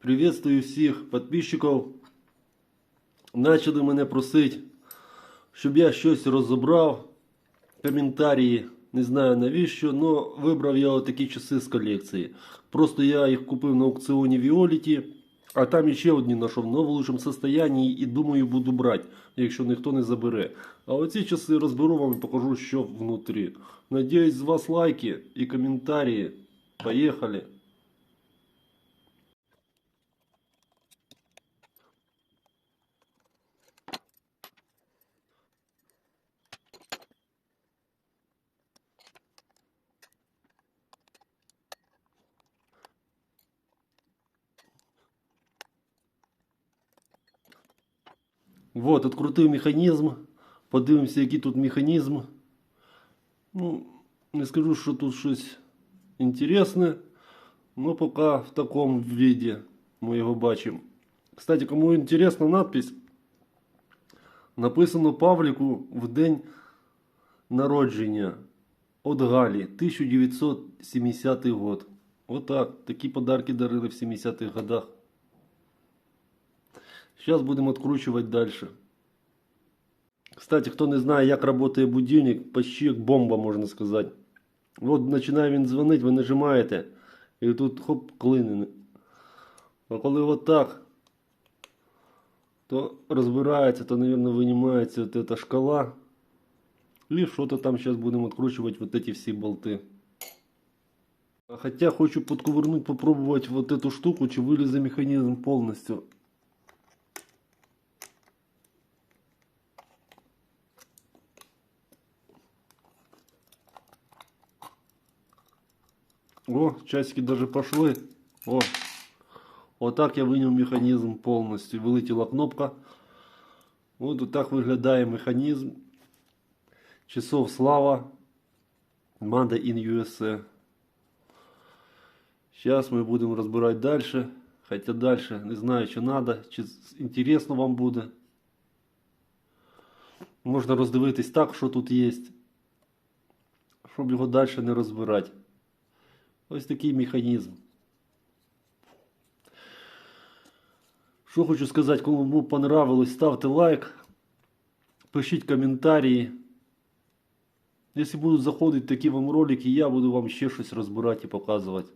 Приветствую всіх підписчиків. Начали мене просити, щоб я щось розібрав. Коментарі, не знаю навіщо, але вибрав я отакі часи з колекції. Просто я їх купив на аукціоні Віоліті, а там ще одні знайшов в лучшому стані і думаю буду брати, якщо ніхто не забере. А оці часи розберу вам і покажу, що внутрі. Надіюсь, з вас лайки і коментарі. Поїхали! Вот, открутив механізм. Подивимося, який тут механізм. Ну, не скажу, що тут щось інтересне, но поки в такому виді ми його бачимо. Кстати, кому інтересна надпись, написано Павліку в день народження от Галі, 1970 год. Отак, такі подарки дарили в 70-х годах. Сейчас будем откручивать дальше. Кстати, кто не знає, як працює будильник, почти як бомба, можна сказати. От починає він дзвонити, ви нажимаєте, і тут хоп, клине. А коли от так, то розбирається, то, мабуть, винімається от эта шкала. І що-то там зараз будемо откручивать вот эти всі болти. А Хотя хочу подковырнуть, попробовать вот эту штуку, чи вылезет механизм полностью. О, часики даже пошли. О, вот так я виняв механізм повністю. Вилетіла кнопка. От так виглядає механізм. Часов слава. Made in USA. Сейчас мы будем разбирать дальше. Хотя дальше не знаю, чи надо, чи інтересно вам буде. Можна роздивитись так, що тут є. Щоб його далі не розбирати. Ось такий механізм. Що хочу сказати, кому понравилось, ставте лайк, пишіть коментарі. Якщо будуть заходити такі вам ролики, я буду вам ще щось розбирати і показувати.